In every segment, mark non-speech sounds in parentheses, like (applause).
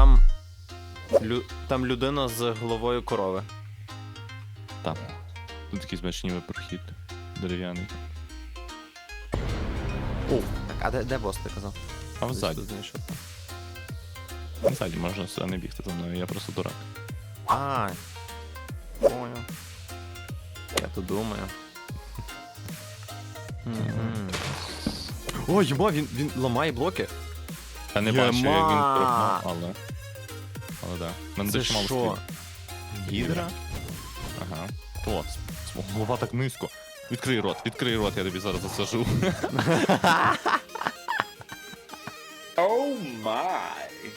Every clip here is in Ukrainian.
Там. Лю... Там людина з головою корови. Там. Тут якийсь бачиш ніби прохід дерев'яний. О, так, а де, де бос ти казав? А Десь взаді. тут знайшов. Можна сюди не бігти за мною, я просто дурак. А. Понял. Я тут думаю. Мгм. Ой, йма, він, він ламає блоки. Я не бачу, як він Єма! але. Да. Мене дуже мало що? Гідра? Ага. О, голова так низько. Відкрий рот, відкрий рот, я тобі зараз засажу. Oh my.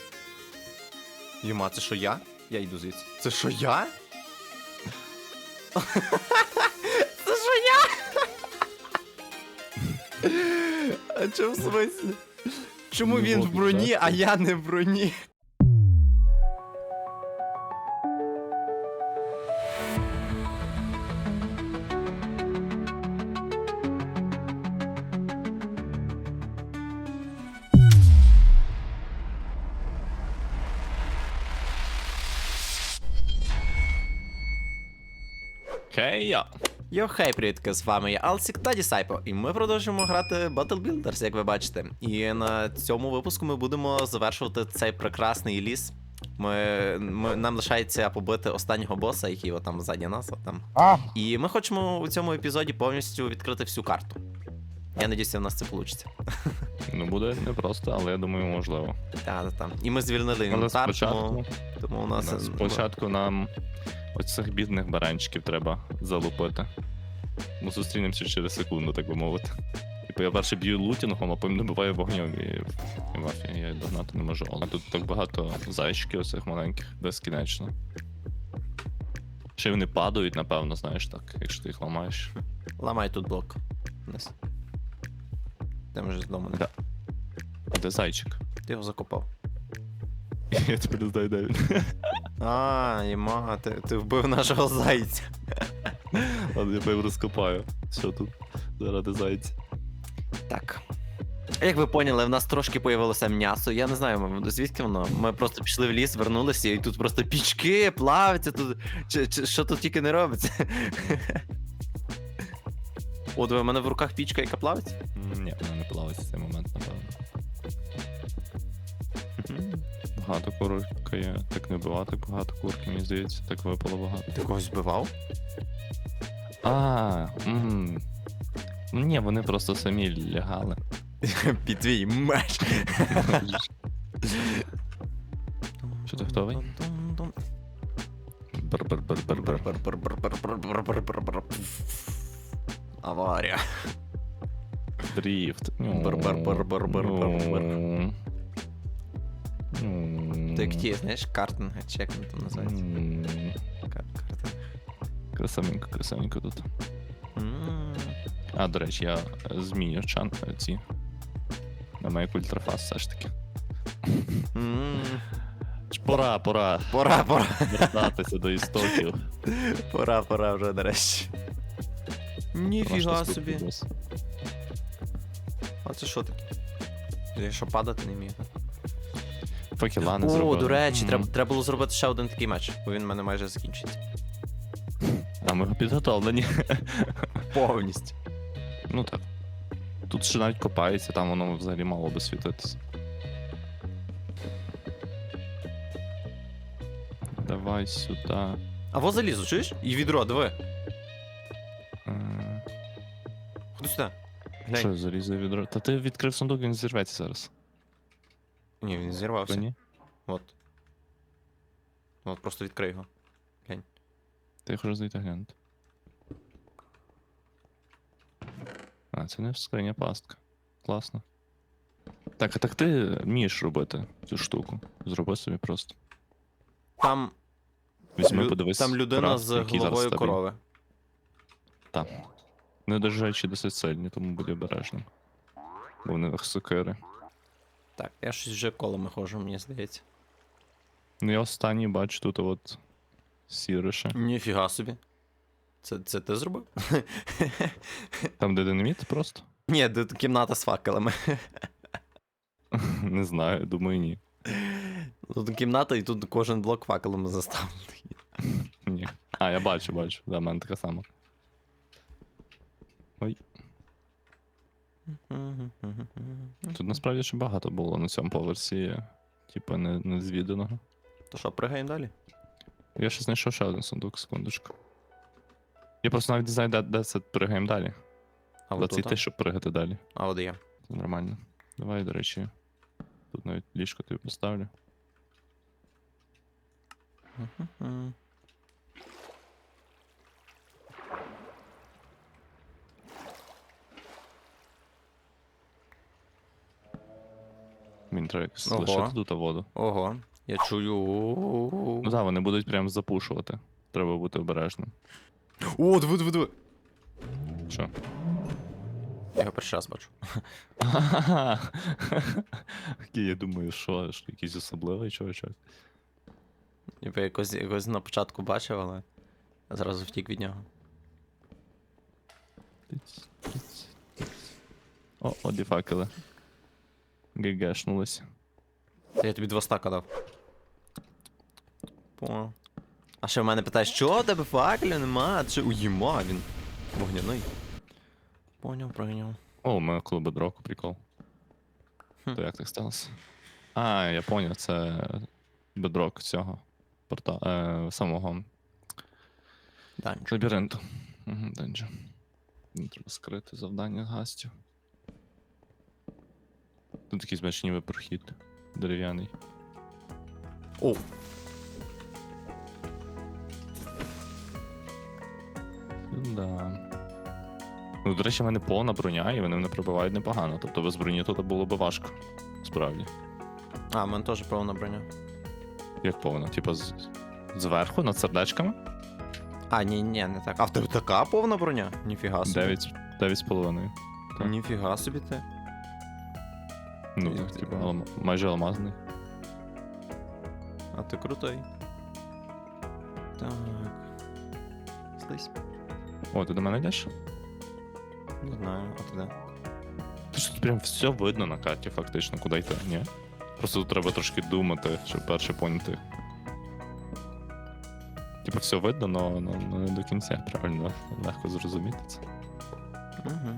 Йма, це що я? Я йду звідси. Це що я? (laughs) Це що я? (laughs) А чому в смислі? Чому він в броні, а я не в броні? Йо, хей, привітки, з вами я Алсік та Дісайпо, і ми продовжуємо грати Battle Builders, як ви бачите. І на цьому випуску ми будемо завершувати цей прекрасний ліс. Ми, ми, нам лишається побити останнього боса, який там ззаді нас. Там. І ми хочемо у цьому епізоді повністю відкрити всю карту. Я надіюся, в нас це вийде. (laughs) Ну буде непросто, але я думаю, можливо. Та, та. І ми звільнили Але інвентар, тому, спочатку, тому у нас. да, спочатку нам оцих бідних баранчиків треба залупити. Ми зустрінемося через секунду, так би мовити. Типу я перше б'ю лутінгом, а потім добиваю вогнем і, і мафія, я догнати не можу. А тут так багато зайчиків оцих маленьких, безкінечно. Ще вони падають, напевно, знаєш так, якщо ти їх ламаєш. Ламай тут блок. Вниз. Де може з дому не. Да. Де зайчик? Ти його закопав. (laughs) Я тепер не знаю, де він. А, Єма, ти, ти вбив нашого зайця. (laughs) Але я певно розкопаю. Що тут заради зайця? Так. Як ви поняли, в нас трошки появилося м'ясо. Я не знаю, ми- звідки воно. Ми просто пішли в ліс, вернулися, і тут просто пічки плавиться, тут. Чи, чи, що тут тільки не робиться. (laughs) О, диви, в мене в руках пічка, яка плавиться. Ні, вона не плавиться в цей момент, напевно. Багато курка є. Так не бувати багато курки, мені здається, так випало багато. Ти когось вбивав? А, м. Ну ні, вони просто самі лягали. Під твій меч. Що ти готовий? Бар-бар-бар-бар-бар-бар-бар. Ну. Ну. Ти як ті, знаєш, картинг, чи як вони там Картинг. Красавенько, красавенько тут. А, до речі, я зміню чан ці. На Make Ultrafast все ж таки. Пора, пора. Пора, пора. Вертатися до істоків. Пора, пора вже нарешті. Ніфіга собі. А це що таке? Я що падати не вмію? Факела не О, зробили. до речі, треба, треба було зробити ще один такий матч, бо він в мене майже закінчиться. А ми підготовлені. Повністю. ну так. Тут ще навіть копається, там воно взагалі мало би світитися. Давай сюди. А во залізу, чуєш? І відро, диви. Е, Ходи сюди. Глянь. Що залізе відро? Та ти відкрив сундук, він зірветься зараз. Ні, він зірвався. Ні? От. От, просто відкрий його. Та я хочу зайти глянути. А, це не скриня пастка. Класно. Так, а так ти вмієш робити цю штуку. Зроби собі просто. Там, Візьми, лю- подивись. там людина крафт, з який зараз головою корови. Так. Не дожачі досить сильні, тому будь обережним. Бо вони сокири. Так, я щось вже колами ходжу, мені здається. Ну я останній бачу тут от сірише. Ніфіга собі. Це, це ти зробив? (laughs) Там, де динаміт просто? Ні, тут кімната з факелами. (laughs) Не знаю, думаю, ні. Тут кімната, і тут кожен блок факелом заставлений. (laughs) Ні. А, я бачу, бачу. Да, в мене така сама. Ой, тут насправді ще багато було на цьому поверсі, типа не, не звіданого. То що, пригаємо далі? Я ще знайшов ще один сундук, секундочку. Я просто навіть не знаю, де, де це пригаємо далі. А Але це те, щоб пригати далі. А от є. Це нормально. Давай, до речі, тут навіть ліжко тобі поставлю. Мені треба якось Ого. лишити тут воду. Ого, я чую. Ну так, вони будуть прям запушувати. Треба бути обережним. О, диви, диви, диви. Що? Я його перший раз бачу. Окей, я думаю, що, що якийсь особливий чувачок. Ніби якось, якось на початку бачив, але зразу втік від нього. О, от факели. ГГшнулись. Та я тобі два стака дав. Понял. А ще в мене питаєш, що у тебе факелів нема? Чи уїма він? Вогняний. Поняв, прийняв. О, у мене коли бедроку прикол. Хм. То як так сталося? А, я поняв, це бедрок цього порта... е, самого Данчик. лабіринту. Угу. Мені Треба скрити завдання гастю. Тут такий значить ніби прохід дерев'яний. О, Да. Ну, до речі, в мене повна броня, і вони мене пробивають непогано. Тобто без броні тут було б важко. Справді. а, в мене теж повна броня. Як повна? Типа з... зверху над сердечками? А, ні, ні, не так. А в тебе така повна броня? Ніфіга собі. 9, 9 з половиною. Ніфіга собі ти. Ну, Ні, так, ти- типа, алма- майже алмазний. А ти крутий. Так. Слизь. О, ти до мене йдеш? Не знаю, а ти де? Ти ж тут прям все видно на карті, фактично, куди йти, ні? Просто тут треба трошки думати, щоб перше поняти. Типа все видно, но, но, но не до кінця, правильно, легко зрозуміти це. Угу.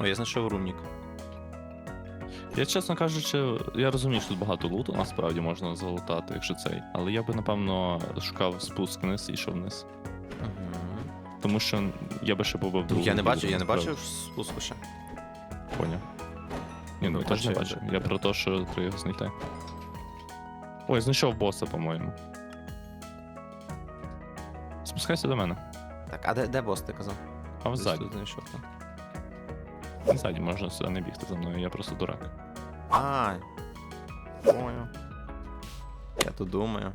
О, я знайшов румнік. Я, чесно кажучи, я розумію, що тут багато луту насправді можна залутати, якщо цей. Але я би, напевно, шукав спуск вниз і йшов вниз. Угу. Тому що я би ще побив другу. Я не бачу, я не бачив спуску ще. Поняв. Ні, ну Ну, я теж не бачу. Я про те, що треба його знайти. Ой, знайшов боса, по-моєму. Спускайся до мене. Так, а де, де бос ти казав? А знайшов, так. Ззаді можна сюди не бігти за мною, я просто дурак. А, понял. Я тут думаю.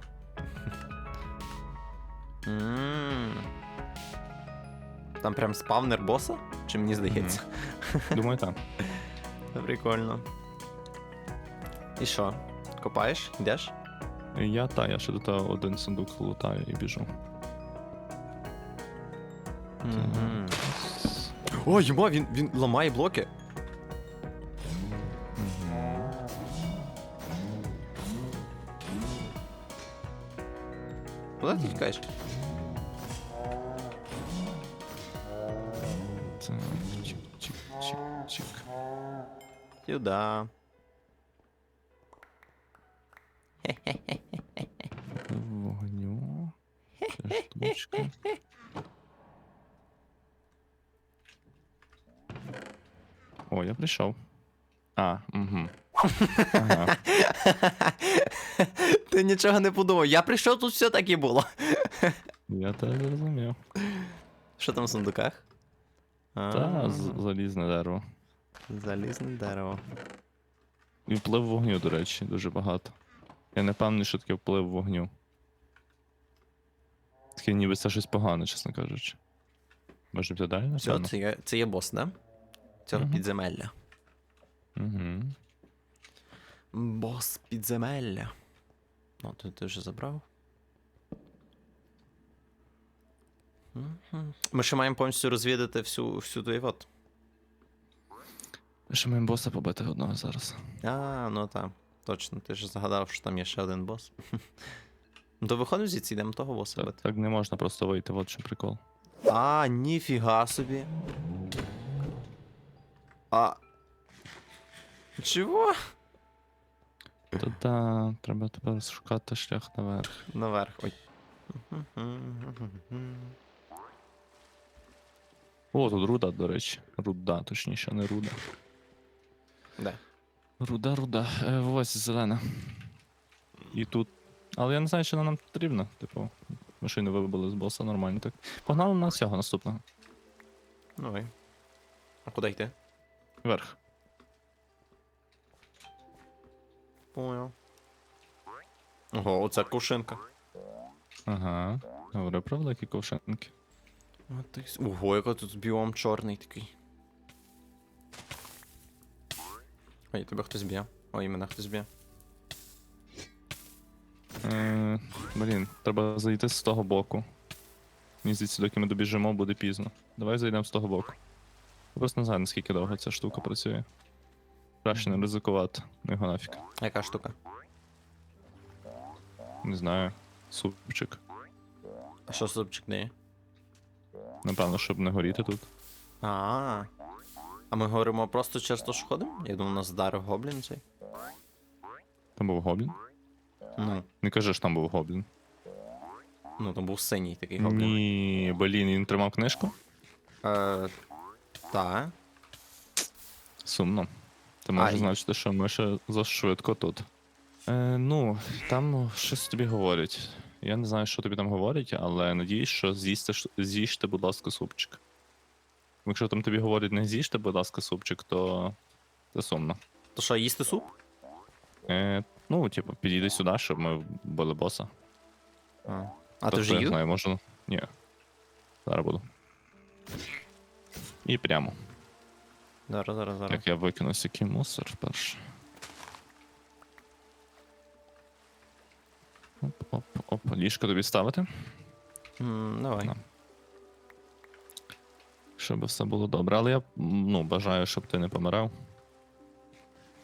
Там прям спавнер боса? Чи мені здається? Думаю, так. (laughs) Прикольно. І що? Копаєш? Йдеш? Я та, я ще до того один сундук лутаю і біжу. О, йма, він, він ламає блоки. Куди ти тікаєш? Так, чик-чик-чик-чик. Сюда. Вогню. Ця штучка. О. А, угу. Ага. (laughs) Ти нічого не подумав. Я прийшов, тут все так і було. (laughs) Я тебе зрозумів. Що там в сундуках? Та, з- залізне дерево. Залізне дерево. І вплив вогню, до речі, дуже багато. Я не певний, що таке вплив вогню. Таке ніби це щось погане, чесно кажучи. Може бути далі, Все, напевно? це є, це є бос, да? Цього Мгм. підземелля. Угу. Бос підземелля. Ну, ти, ти вже забрав. Мгм. Ми ще маємо повністю розвідати всю, всю от. Ще маємо боса побити одного зараз. А, ну так. Точно, ти ж згадав, що там є ще один бос. (laughs) Ну то виходимо звідси, йдемо того боса бити. так не можна просто вийти, от що прикол. А, ніфіга собі. А. Чого? То да, треба тепер шукати шлях наверх. Наверх. Ой. О, тут руда, до речі. Руда, точніше, не руда. Де? Руда, руда. Е, ось зелена. І тут. Але я не знаю, чи вона нам потрібна. Типу, машину вибили з боса нормально так. Погнали на цього наступного. Давай. А куди йти? Вверх. Понял. Ого, оце кушинка. Ага. Говорю про великі ковшинки. Ого, яка тут біом чорний такий. Ой, тебе хтось б'є. Ой, мене хтось б'є. Е, блін, треба зайти з того боку. Мені здається, доки ми добіжимо, буде пізно. Давай зайдемо з того боку. Я просто не знаю, наскільки довго ця штука працює. Краще не ризикувати. Ну його нафіг. Яка штука? Не знаю. Супчик. А що супчик дає? Напевно, щоб не горіти тут. А. А ми говоримо просто через те, що ходимо? Я думав, нас вдарив гоблін цей. Там був гоблін. Ну, Не кажи, що там був гоблін. ну там був синій такий гоблін. Ні, блін, він тримав книжку. Е, та. Сумно. Це може Ай. значити, що ми ще зашвидко тут. Е, ну, там щось тобі говорять. Я не знаю, що тобі там говорять, але надіюсь, що з'їсти, з'їжте, будь ласка, супчик. Якщо там тобі говорять не з'їжте, будь ласка, супчик, то це сумно. То що, їсти суп? Е, ну, типу, підійди сюди, щоб ми вбили боса. А, а ти Тобто, вже їв? знаю, можна. Ні. Зараз буду. І прямо. Зараз, зараз, зараз. Як я викину який мусор перше. Оп, оп, оп. Ліжко тобі ставити, М, давай. На. щоб все було добре. Але я ну, бажаю, щоб ти не помирав.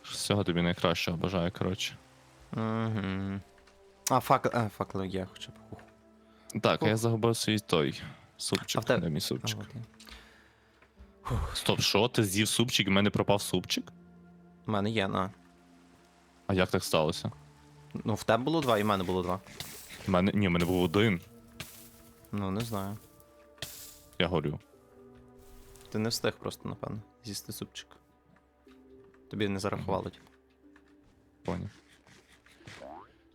Всього тобі найкращого бажаю, коротше. Угу. А, фак... а, хоча б. Ух. Так, а я загубив свій той А супчик. в тебе- Де мій супчик? от Стоп, що? Ти з'їв супчик і в мене пропав супчик? У мене є, на. А як так сталося? Ну, в тебе було два, і в мене було два. У мене. Ні, в мене був один. Ну, не знаю. Я горю. Ти не встиг просто, напевно, з'їсти супчик. Тобі не зарахувало, типу. Поняв.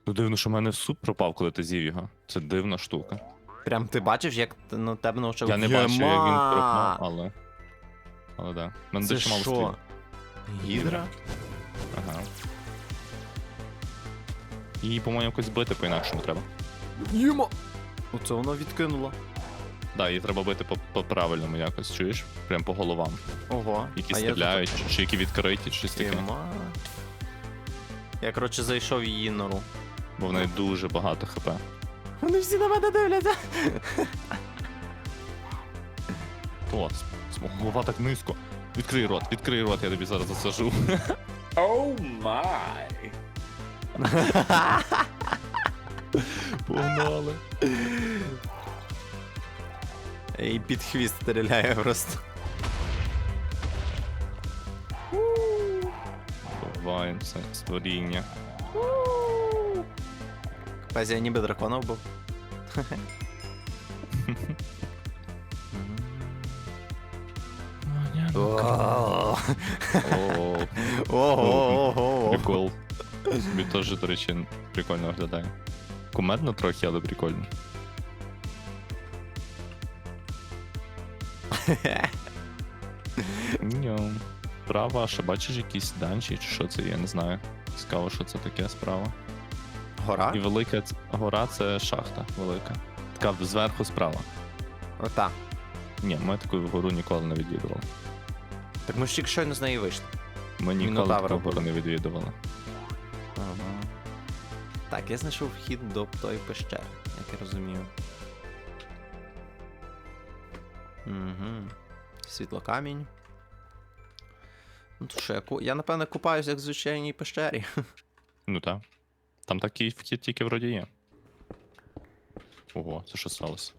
Ну дивно, що в мене суп пропав, коли ти з'їв його. Це дивна штука. Прям ти бачиш, як т- на тебе навчив. Я не бачив, як він пропав, але. Але да. Мене Це дещо мало що? стріл. Гідра? Ага. І, по-моєму, якось бити по-інакшому треба. Єма! Оце воно відкинуло. Да, її треба бити по- по-правильному якось, чуєш? Прям по головам. Ого. Які а я стріляють, чи, чи які відкриті, чи щось таке. Я, коротше, зайшов в її нору. Бо в неї дуже багато хп. Вони всі на мене дивляться. О, голова так низько. Відкрий рот, відкрий рот, я тобі зараз засажу. Oh my. Погнали. І під хвіст стріляє просто. Це створіння. Капець, я ніби дракона вбив. Ого, ого, прикол. Тобі теж, до речі, прикольно виглядає. Кумедно трохи, але прикольно. Ньо. Справа, ще бачиш якісь данчі, чи що це, я не знаю. Цікаво, що це таке справа. Гора? І велика ц- гора це шахта велика. Така зверху справа. Ота. Ні, ми таку гору ніколи не відвідували. Так ми ж тільки щойно з неї вийшли. Ми ніколи Мінотавра не відвідували. Ага. Так, я знайшов вхід до тої пещери, як я розумію. Угу. Світлокамінь. Ну то що, я, ку- я напевне купаюсь як в звичайній пещері. (laughs) Ну так. Там такий вхід тільки вроді є. Ого, це що сталося?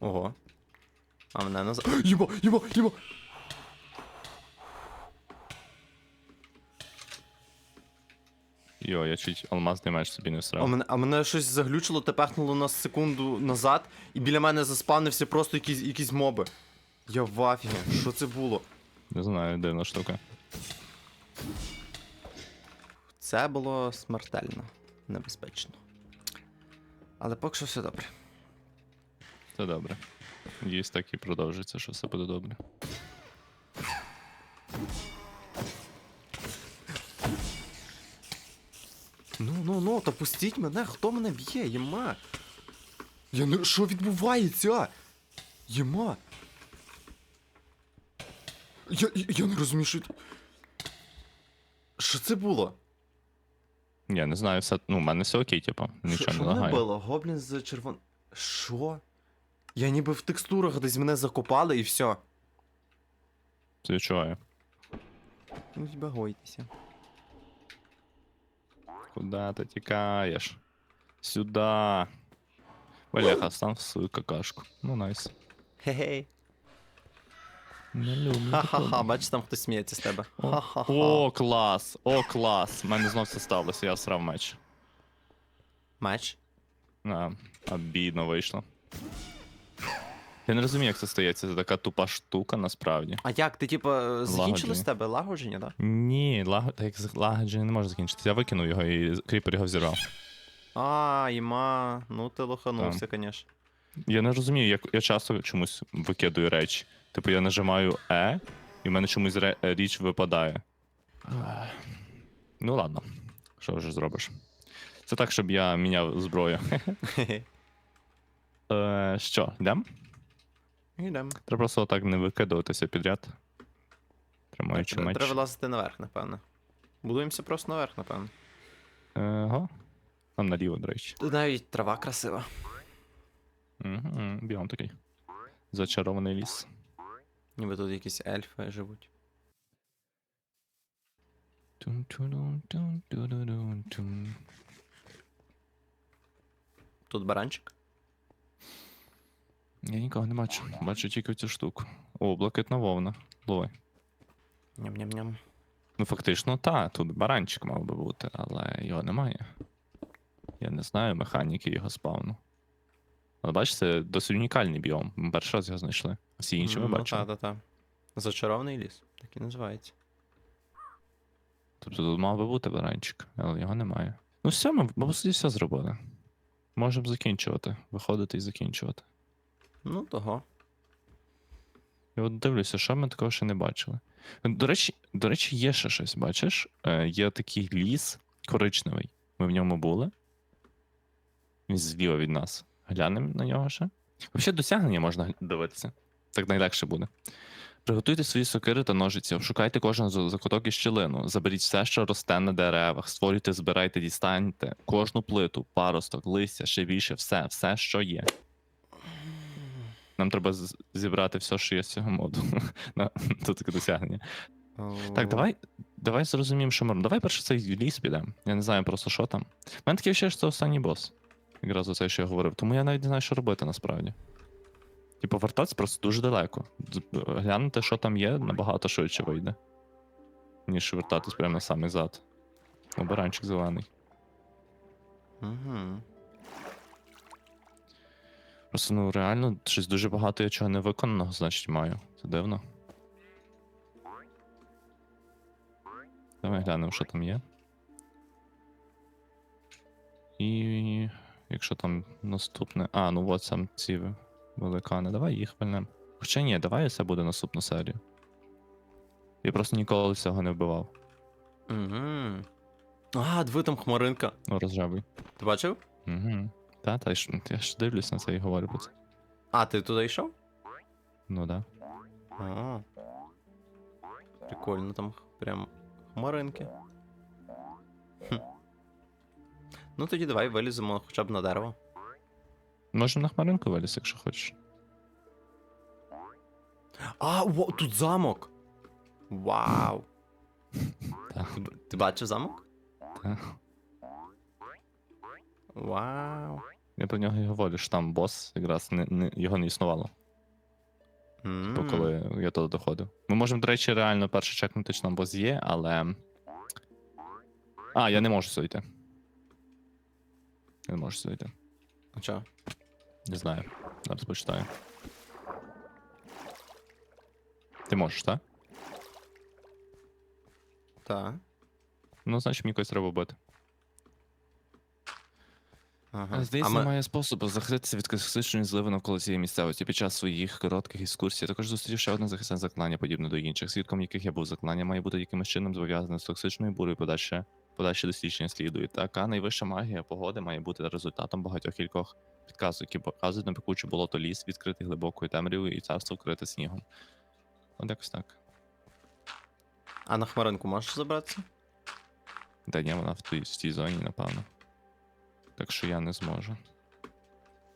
Ого. А мене назад. Єба, єба, єба! Йо, я чуть алмазний меч собі не А мене, а мене щось заглючило, тепехнуло на секунду назад, і біля мене заспавнився просто якісь, якісь моби. Я в афігі, що це було? Не знаю, дивна штука. Це було смертельно небезпечно. Але поки що все добре. Це добре. Надіюсь, так і продовжиться, що все буде добре. Ну, ну, ну, та пустіть мене, хто мене б'є, єма. Я не. Що відбувається? Єма. Я, я, я не розумію, що. Що це було? Я не знаю, все. Ну, в мене все окей, типу. Нічого що не мене було? Гоблін з червон. Що? Я ніби в текстурах десь мене закопали і все. Відчуваю. Ну, збагойтеся. Куда ти тікаєш? Сюда. Валяха, став в свою какашку. Ну, найс. Хе-хей. Ха-ха-ха, бачиш, там хтось сміється з тебе. О, Ха-ха-ха. О, клас! О, клас! У мене знов це сталося, я срав меч. Меч. А, обідно вийшло. Я не розумію, як це стається. Це така тупа штука насправді. А як? Ти, типа, закінчилось з тебе лагодження, так? Ні, лаг... так лагодження не може закінчитися. Я викинув його і кріпер його взірвав. А, іма, ну ти лоханувся, звісно. Я не розумію, як я часто чомусь викидую речі. Типу, я нажимаю Е, і в мене чомусь ре... річ випадає. Ну ладно, що вже зробиш? Це так, щоб я міняв зброю. (laughs) Е, що, йдем? Йдемо. Треба просто отак не викидуватися підряд. Тримаючи меч. Треба вилазити наверх, напевно. Будуємося просто наверх, напевно. Ага. Там наліво, до речі. Тут навіть трава красива. Угу, біом такий. Зачарований ліс. Ніби тут якісь ельфи живуть. Тут баранчик. Я нікого не бачу. Бачу тільки цю штуку. О, блакитна вовна. Лови. Ням-ням-ням. Ну, фактично, та, тут баранчик мав би бути, але його немає. Я не знаю механіки його спавну. Але бачите, це досить унікальний біом. Ми перший раз його знайшли. Всі інші ми Ну, бачили. та-та-та. Зачарований ліс. Так і називається. Тобто тут мав би бути баранчик, але його немає. Ну все, ми, ми по суті все зробили. Можемо закінчувати. Виходити і закінчувати. Ну, того. І от дивлюся, що ми такого ще не бачили. До речі, до речі, є ще щось, бачиш? Е, є такий ліс коричневий. Ми в ньому були. Він зліва від нас. Глянемо на нього ще. Взагалі досягнення можна дивитися. Так найлегше буде. Приготуйте свої сокири та ножиці, обшукайте кожен закуток і щілину, заберіть все, що росте на деревах, створюйте, збирайте, дістаньте кожну плиту, паросток, листя, ще більше, все, все, що є. Нам треба зібрати все, що є з цього моду. (laughs) Тут таке досягнення. Так, давай, давай зрозуміємо, що ми робимо. Давай перше цей ліс підемо. Я не знаю просто, що там. У мене таке ще що це останній бос. Якраз оце, що я говорив. Тому я навіть не знаю, що робити насправді. Типу, вертатися просто дуже далеко. Глянути, що там є, набагато швидше вийде. Ніж вертатись прямо на самий зад. Ну, зелений. Угу. Просто ну реально щось дуже багато я чого не виконаного, значить, маю. Це дивно. Давай глянемо, що там є. І якщо там наступне. А, ну от сам ці великани. Давай їх вальнем. Хоча ні, давай це буде наступну серію. Я просто ніколи цього не вбивав. Угу. А, диви там хмаринка. Ну, розжабий. Ти бачив? Угу. Та, та я ж, я ж дивлюсь на це і говорю про це. А, ти туди йшов? Ну да. А. Прикольно, там х- прям хмаринки. Хм. Ну тоді давай виліземо хоча б на дерево. Можемо на хмаринку виліз, якщо хочеш. А, во, тут замок. Вау. Так, Ти бачив замок? так. Вау. Я про нього і говорю, що там бос якраз не, не, його не існувало. Бо М. коли я туди доходив. Ми можемо, до речі, реально перше чекнути, чи там бос є, але. А, я не можу сюди йти. Я не можу сюди йти. А чо? Не знаю. Зараз почитаю. Ти можеш, так? Так. Ну, значить, мені когось треба вбити. Ага. Здається, а ми... немає способу захиститися від класичної зливи навколо цієї місцевості під час своїх коротких екскурсій. я Також зустрів ще одне захисне заклання, подібне до інших, свідком яких я був заклання, має бути якимось чином зв'язане з токсичною бурою, подальше, подальше дослідження слідують. Така найвища магія погоди має бути результатом багатьох кількох підказок, які показують на пекуче болото ліс, відкритий глибокою темрявою і царство вкрите снігом. От якось так. а на хмаринку можеш забратися? Та ні, вона в тій, в тій зоні, напевно. Так що я не зможу.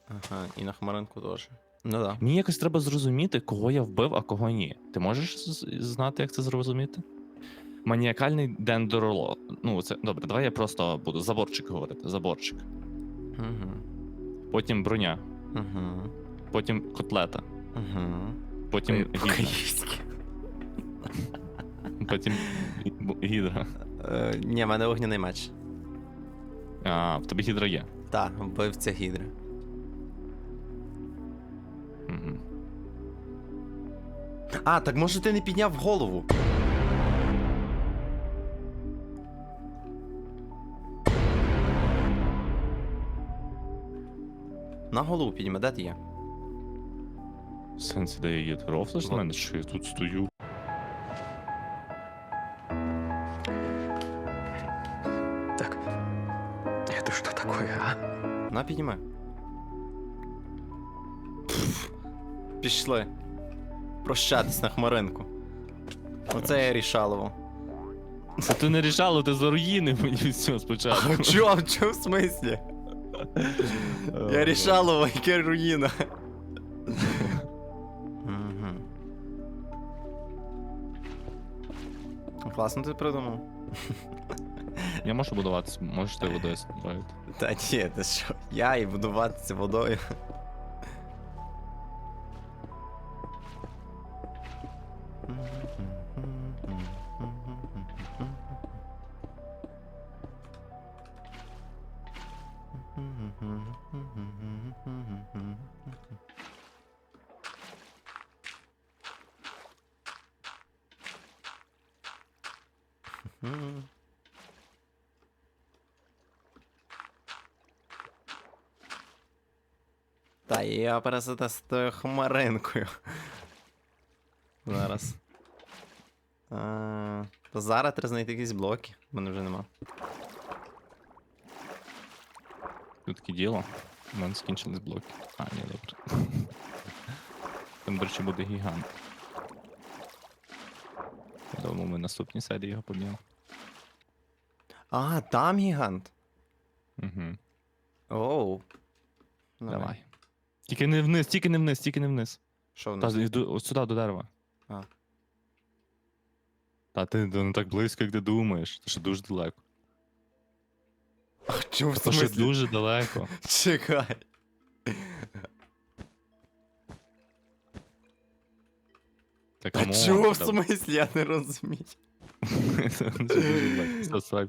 Ага, і на хмаринку теж. Ну да. Мені якось треба зрозуміти, кого я вбив, а кого ні. Ти можеш знати, як це зрозуміти? Маніакальний дендролог. Ну, це добре, давай я просто буду заборчик говорити. Заборчик. Угу. Потім броня, Угу. потім котлета, Угу. потім гідра, потім гідра. Е, ні, в мене огняний меч. А, в тобі гідра є. Так, вбивця гідри. Угу. А, так може ти не підняв голову? На голову підніме, де ти є? В сенсі, де я є? Ти рофлиш на мене, що я тут стою? Пф, Пішли. Прощатись на хмаринку. Оце я рішалово. Це ти не рішало, ти за руїни мені все спочатку. А чо, в чому в смислі? Я рішалово, яке руїна. Класно ти придумав. Я можу будуватися, можеш ти водою справити. Та ні, ти що? Я і будуватися водою. Я тою хмаринкою. Зараз. А, зараз треба знайти якісь блоки. в мене вже нема. Тут таке діло. У мене скінчились блоки. А, ні, добре. Там, до речі, буде гігант. Я думаю, ми наступній серії його поб'ємо. А, там гігант. Угу. Оу. Давай. Тільки не вниз, тільки не вниз, тільки не вниз. Що Та йду от сюди до дерева. А. Та ти не так близько, як ти думаєш. Це ще дуже далеко. А чому в Це ще смислі? дуже далеко. (laughs) Чекай. Так, А чого в смислі? Я не розумію. (laughs) Все, срай.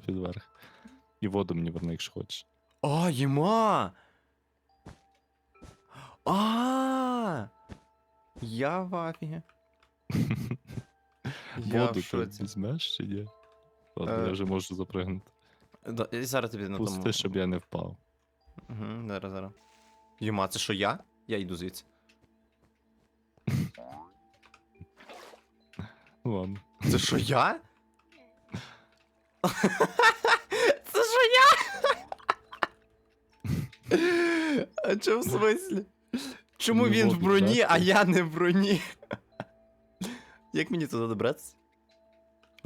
І воду мені верни, якщо хочеш. А, єма! А! Я в афігі. (laughs) Я Воду в ти шоці. візьмеш чи ні? Ладно, Е, я вже можу запригнути. Да, і зараз тобі на тому. Пусти, щоб я не впав. Угу, зараз, зараз. Єма, це що я? Я йду звідси. Ладно. Це що я? (laughs) Це що я? (laughs) А чому в смислі? Чому Ну, він в броні, а я не в броні? (laughs) Як мені туди добратися?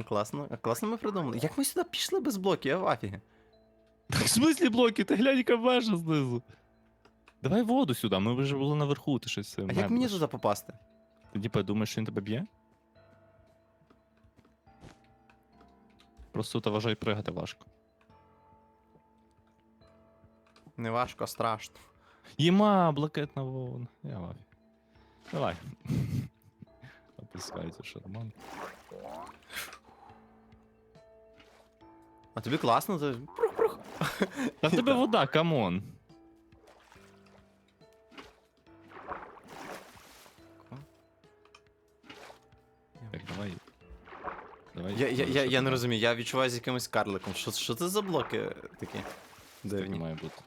Класно, а класно ми придумали. Як ми сюди пішли без блоків, я в афігі. Так (laughs) в смислі блоки? Ти глянь, яка вежа знизу. Давай воду сюди, ми вже були наверху, ти щось. А як мені туди попасти? Ти типа думаєш, що він тебе б'є? Просто та вважай пригати важко. Не важко, а страшно. Єма, блакитна вовна. Я лаві. Давай. (laughs) Опускається шарман. А тобі класно, ти. Прух-прух. Та в тебе вода, камон. Так, давай. Давай. Я, я, я, я не розумію, я відчуваю з якимось карликом. Що, що це за блоки такі? Так Дивні. має бути.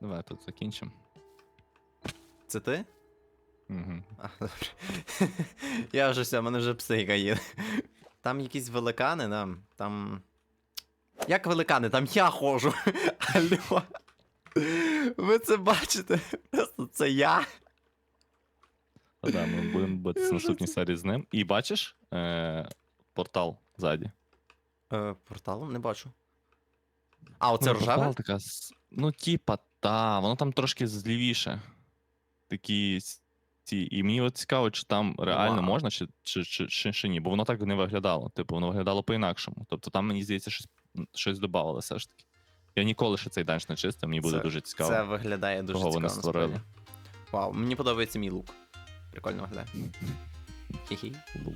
Давай тут закінчимо. Це ти? Угу. А, добре. (laughs) Я вже все, в мене вже психіка є. Там якісь великани, да? там. Як великани, там я ходжу. (laughs) Алло. Ви це бачите? Просто це я. Та да, ми будемо битися наступній серії з ним. І бачиш е- портал ззаді. Е, порталом не бачу. А, оце Ну, рожеве? портал така. с- Ну, типа, та, воно там трошки злівіше. Такі ці. І мені от цікаво, чи там реально Вау. можна, чи, чи, чи, чи, чи ні, бо воно так не виглядало. Типу, воно виглядало по-інакшому. Тобто там, мені здається, щось, щось додавали все ж таки. Я ніколи ще цей данж не чистив, мені буде Це- дуже цікаво. Це виглядає дуже кого цікаво. вони створили. Вау, мені подобається мій лук. Прикольно виглядає. Хі-хі. Лук.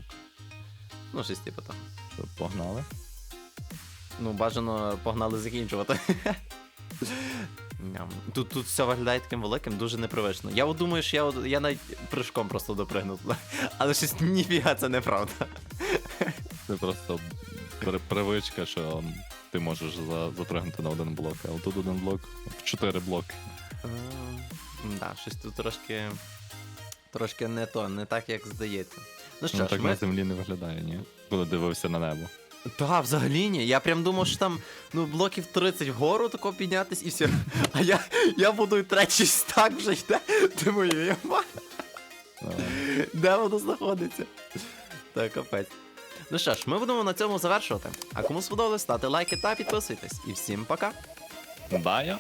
Ну, щось типу того. Що, Погнали. Ну, бажано погнали закінчувати. (laughs) Тут, тут все виглядає таким великим, дуже непривично. Я от думаю, що я, от- я навіть прыжком просто допригну туди. (laughs) Але щось ніфіга це неправда. Це просто при- привичка, що ти можеш за, запригнути на один блок, а тут один блок в чотири блоки. Ем, Да, щось тут трошки. Трошки не то, не так, як здається. Ну що Ну, ж, так ми... на землі не виглядає, ні? Коли дивився на небо. Та, взагалі ні. Я прям думав, що там ну, блоків 30 вгору тако піднятись і все. А я, я буду третій стак вже йде. Думаю, яма, Давай. де воно знаходиться? Так, капець. Ну що ж, ми будемо на цьому завершувати. А кому сподобалось, ставте лайки та підписуйтесь. І всім пока! Бая!